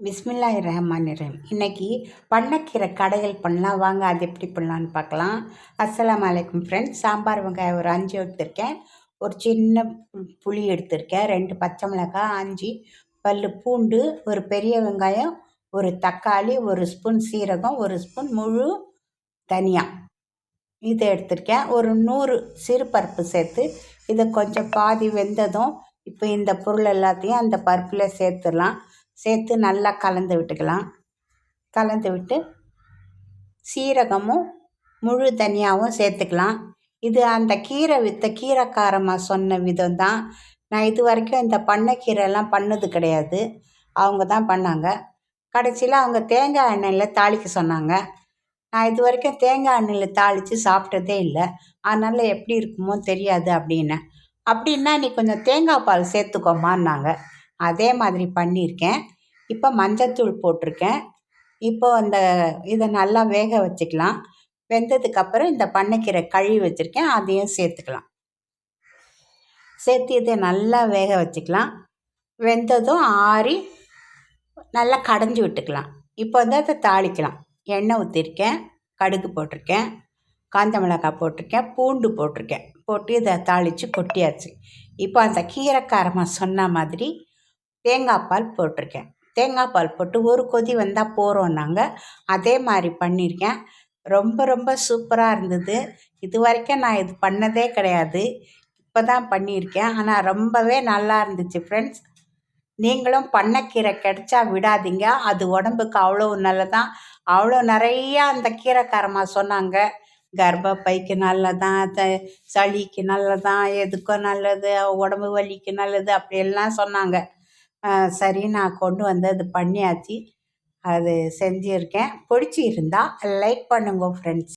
பிஸ்மில்லாஹி ரஹ்மான் ரஹீம் இன்றைக்கி பண்ணக்கீரை கடைகள் பண்ணலாம். வாங்க அது எப்படி பண்ணலான்னு பார்க்கலாம். அஸ்லாம் அலைக்கும் ஃப்ரெண்ட்ஸ். சாம்பார் வெங்காயம் ஒரு அஞ்சு எடுத்திருக்கேன். ஒரு சின்ன புளி எடுத்திருக்கேன். ரெண்டு பச்சை மிளகாய் அஞ்சு பல் பூண்டு ஒரு பெரிய வெங்காயம் ஒரு தக்காளி ஒரு ஸ்பூன் சீரகம் ஒரு ஸ்பூன் முழு தனியா. இதை எடுத்திருக்கேன். ஒரு நூறு சிறுபருப்பு சேர்த்து இதை கொஞ்சம் பாதி வெந்ததும் இப்போ இந்த பொருள் எல்லாத்தையும் அந்த பருப்பில் சேர்த்துடலாம். சேர்த்து நல்லா கலந்து விட்டுக்கலாம். கலந்து விட்டு சீரகமும் முழு தனியாகவும் சேர்த்துக்கலாம். இது அந்த கீரை விற்ற கீரைக்காரமாக சொன்ன விதம் தான் நான் இது வரைக்கும் இந்த பண்ணை கீரைலாம் பண்ணது கிடையாது. அவங்க தான் பண்ணாங்க. கடைசியில் அவங்க தேங்காய் எண்ணெயில் தாளிக்க சொன்னாங்க. நான் இது வரைக்கும் தேங்காய் எண்ணெயில் தாளித்து சாப்பிட்டதே இல்லை. அதனால் எப்படி இருக்குமோ தெரியாது அப்படின்னேன் அப்படின்னா நீ கொஞ்சம் தேங்காய் பால் சேர்த்துக்கோமான்னாங்க அதே மாதிரி பண்ணியிருக்கேன். இப்போ மஞ்சத்தூள் போட்டிருக்கேன். இப்போ அந்த இதை நல்லா வேக வச்சுக்கலாம். வெந்ததுக்கப்புறம் இந்த பண்ணைக்கீரை கழுவி வச்சுருக்கேன். அதையும் சேர்த்துக்கலாம். சேர்த்து இதை நல்லா வேக வச்சுக்கலாம். வெந்ததும் ஆறி நல்லா கடைஞ்சி விட்டுக்கலாம். இப்போ வந்து அதை தாளிக்கலாம். எண்ணெய் ஊற்றிருக்கேன் கடுகு போட்டிருக்கேன். காஞ்ச மிளகாய் போட்டிருக்கேன். பூண்டு போட்டிருக்கேன். போட்டு இதை தாளித்து கொட்டியாச்சு. இப்போ அந்த கீரைக்காரமாக சொன்ன மாதிரி தேங்காய் பால் போட்டிருக்கேன். தேங்காய் பால் போட்டு ஒரு கொதி வந்தால் போகிறோன்னாங்க நாங்கள் அதே மாதிரி பண்ணியிருக்கேன் ரொம்ப ரொம்ப சூப்பராக இருந்தது. இது வரைக்கும் நான் இது பண்ணதே கிடையாது. இப்போ தான் பண்ணியிருக்கேன் ஆனால் ரொம்பவே நல்லா இருந்துச்சு ஃப்ரெண்ட்ஸ் நீங்களும் பண்ணக்கீரை கிடைச்சா விடாதீங்க. அது உடம்புக்கு அவ்வளோ நல்லதான் அவ்வளோ நிறையா அந்த கீரைக்காரமாக சொன்னாங்க. கர்ப்பப்பைக்கு நல்லதான் த சளிக்கு நல்லதான் எதுக்கும் நல்லது உடம்பு வலிக்கு நல்லது அப்படியெல்லாம் சொன்னாங்க. சரி நான் கொண்டு வந்து அது பண்ணியாச்சு. அது செஞ்சுருக்கேன். பிடிச்சி இருந்தால் லைக் பண்ணுங்க ஃப்ரெண்ட்ஸ்